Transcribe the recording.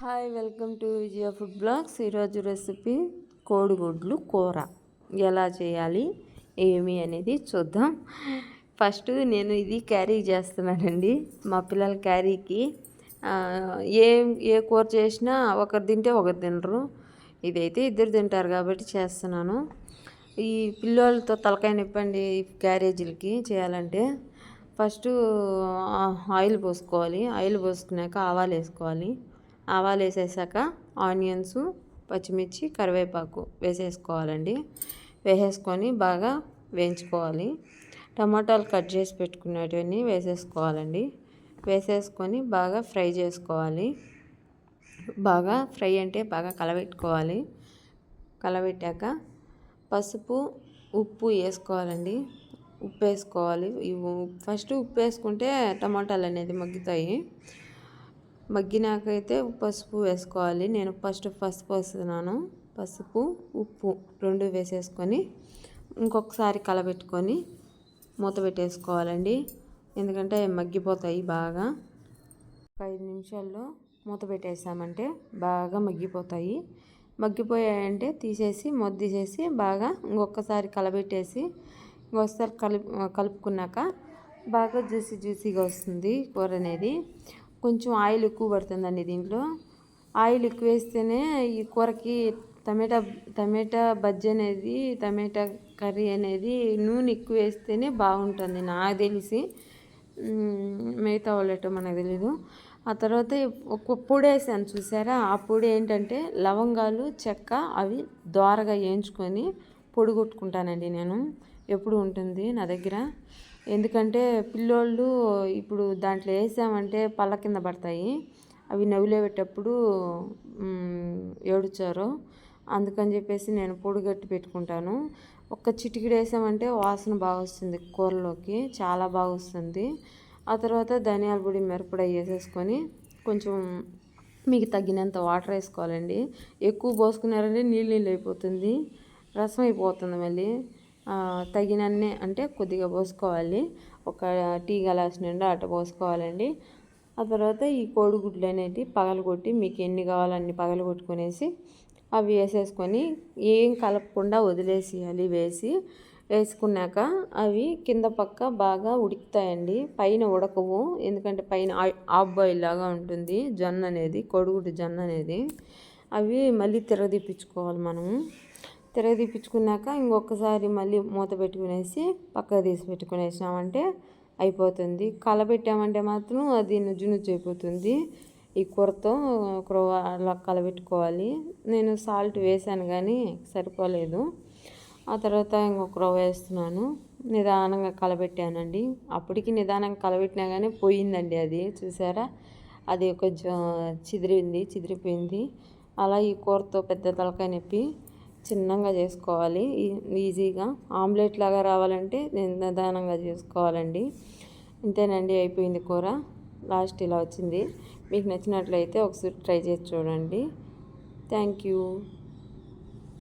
Hi welcome to Vijaya food blogs. ఈరోజు recipe కోడిగుడ్లు కూర. ఎలా చేయాలి ఏమి అనేది చూద్దాం. ఫస్ట్ నేను ఇది క్యారీ చేస్తున్నానండి. మా పిల్లల క్యారీకి ఏ ఏ కూర చేసినా ఒకరు తింటే ఒకరు తినరు. ఇదైతే ఇద్దరు తింటారు కాబట్టి చేస్తున్నాను. ఈ పిల్లలతో తలకాయ నిప్పండి క్యారేజీలకి చేయాలంటే ఫస్ట్ ఆయిల్ పోసుకోవాలి. ఆయిల్ పోసుకున్నాక ఆవాలు వేసుకోవాలి. ఆవాలు వేసేసాక ఆనియన్స్ పచ్చిమిర్చి కరివేపాకు వేసేసుకోవాలండి. వేసేసుకొని బాగా వేయించుకోవాలి. టమాటాలు కట్ చేసి పెట్టుకునేటివన్నీ వేసేసుకోవాలండి. వేసేసుకొని బాగా ఫ్రై చేసుకోవాలి. బాగా ఫ్రై అంటే బాగా కలబెట్టుకోవాలి. కలబెట్టాక పసుపు ఉప్పు వేసుకోవాలండి. ఉప్పు వేసుకోవాలి. ఫస్ట్ ఉప్పు వేసుకుంటే టమాటాలు అనేది మగ్గుతాయి. మగ్గినాకైతే పసుపు వేసుకోవాలి. నేను ఫస్ట్ పసుపు వేస్తున్నాను. పసుపు ఉప్పు రెండు వేసేసుకొని ఇంకొకసారి కలబెట్టుకొని మూత పెట్టేసుకోవాలండి. ఎందుకంటే మగ్గిపోతాయి బాగా. ఒక ఐదు నిమిషాల్లో మూత పెట్టేసామంటే బాగా మగ్గిపోతాయి. మగ్గిపోయాయంటే తీసేసి మొద్దిసేసి బాగా ఇంకొకసారి కలబెట్టేసి ఇంకొకసారి కలుపు కలుపుకున్నాక బాగా జ్యూసీ జ్యూసీగా వస్తుంది కూర అనేది. కొంచెం ఆయిల్ ఎక్కువ పడుతుందండి దీంట్లో. ఆయిల్ ఎక్కువ వేస్తేనే ఈ కూరకి టమాటా టమాటా బజ్జీ అనేది టమాటా కర్రీ అనేది నూనె ఎక్కువ వేస్తేనే బాగుంటుంది నాకు తెలిసి. మిగతా వాళ్ళటో మనకు తెలీదు. ఆ తర్వాత ఒక పొడి వేసాను చూసారా? ఆ పొడి ఏంటంటే లవంగాలు చెక్క అవి దోరగా వేయించుకొని పొడి కొట్టుకుంటానండి నేను. ఎప్పుడు ఉంటుంది నా దగ్గర? ఎందుకంటే పిల్లోళ్ళు ఇప్పుడు దాంట్లో వేసామంటే పళ్ళ కింద పడతాయి. అవి నవ్వులేటప్పుడు ఏడుచారు. అందుకని చెప్పేసి నేను పొడిగట్టి పెట్టుకుంటాను. ఒక్క చిటికిడి వేసామంటే వాసన బాగా వస్తుంది కూరలోకి. చాలా బాగా వస్తుంది. ఆ తర్వాత ధనియాల పొడి మిరపొడి వేసేసుకొని కొంచెం మీకు తగినంత వాటర్ వేసుకోవాలండి. ఎక్కువ పోసుకున్నారంటే నీళ్ళు నీళ్ళు అయిపోతుంది. రసం అయిపోతుంది మళ్ళీ. తగినన్నే అంటే కొద్దిగా పోసుకోవాలి. ఒక టీ గ్లాస్ నిండా అట్ట పోసుకోవాలండి. ఆ తర్వాత ఈ కోడిగుడ్లు అనేవి పగలగొట్టి మీకు ఎన్ని కావాలన్నీ పగలగొట్టుకునేసి అవి వేసేసుకొని ఏం కలపకుండా వదిలేసేయాలి వేసి. వేసుకున్నాక అవి కింద పక్క బాగా ఉడుకుతాయండి. పైన ఉడకవు. ఎందుకంటే పైన ఆఫ్ బాయిల్ లాగా ఉంటుంది. జొన్న అనేది కోడిగుడ్డు జొన్న అనేది. అవి మళ్ళీ తిరగదీపించుకోవాలి మనము తిరగదీపించుకున్నాక ఇంకొకసారి మళ్ళీ మూత పెట్టుకునేసి పక్కకు తీసి పెట్టుకునేసినామంటే అయిపోతుంది. కలబెట్టామంటే మాత్రం అది నుజ్జు నుజ్జు అయిపోతుంది. ఈ కూరతో అలా కలబెట్టుకోవాలి. నేను సాల్ట్ వేసాను కానీ సరిపోలేదు. ఆ తర్వాత ఇంకొక రవ్వ వేస్తున్నాను. నిదానంగా కలబెట్టానండి. అప్పటికి నిదానంగా కలబెట్టినా కానీ పోయిందండి అది. చూసారా? అది కొంచెం చిదిరింది చిదిరిపోయింది. అలా ఈ కూరతో పెద్ద తలకాయ నొప్పి చిన్నగా చేసుకోవాలి. ఈజీగా. ఆమ్లెట్ లాగా రావాలంటే నిదానంగా చేసుకోవాలండి. ఇంతేనండి అయిపోయింది కూర. లాస్ట్ ఇలా వచ్చింది. మీకు నచ్చినట్లయితే ఒకసారి ట్రై చేసి చూడండి. Thank you.